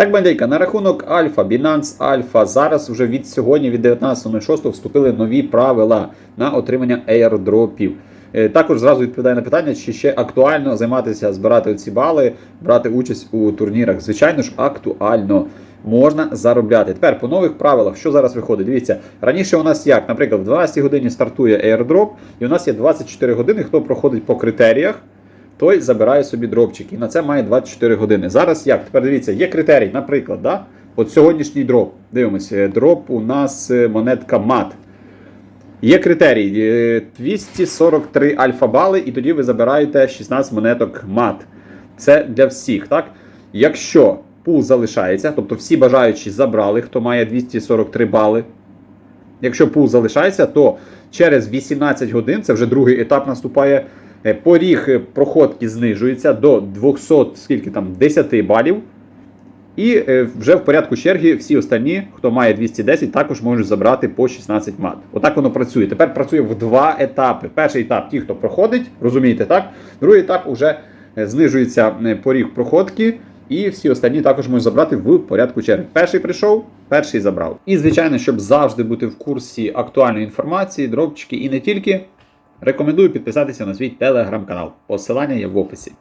Так, бандейка, на рахунок Альфа, Binance Альфа, зараз вже від сьогодні, від 19.06 вступили нові правила на отримання airdropів. Е, Також зразу відповідаю на питання, чи ще актуально займатися, збирати ці бали, брати участь у турнірах. Звичайно ж, актуально. Можна заробляти. Тепер по нових правилах, що зараз виходить? Дивіться, раніше у нас як, наприклад, в 12 годині стартує airdrop, і у нас є 24 години, хто проходить по критеріях, той забирає собі дропчик. І на це має 24 години. Зараз як? Тепер дивіться, є критерій, наприклад, да? от сьогоднішній дроп. Дивимося, дроп у нас е, монетка мат. Є критерій е, 243 альфа-бали, і тоді ви забираєте 16 монеток мат. Це для всіх, так? Якщо пул залишається, тобто всі бажаючі забрали, хто має 243 бали. Якщо пул залишається, то через 18 годин, це вже другий етап наступає. Е, Поріг е, проходки знижується до 200, скільки там, 10 балів. І е, вже в порядку черги всі останні, хто має 210, також можуть забрати по 16 мат. Отак воно працює. Тепер працює в два етапи. Перший етап ті, хто проходить, розумієте, так? Другий етап уже знижується поріг проходки, і всі останні також можуть забрати в порядку черги. Перший прийшов, перший забрав. І звичайно, щоб завжди бути в курсі актуальної інформації, дропчики і не тільки, рекомендую підписатися на свій телеграм-канал. Посилання є в описі.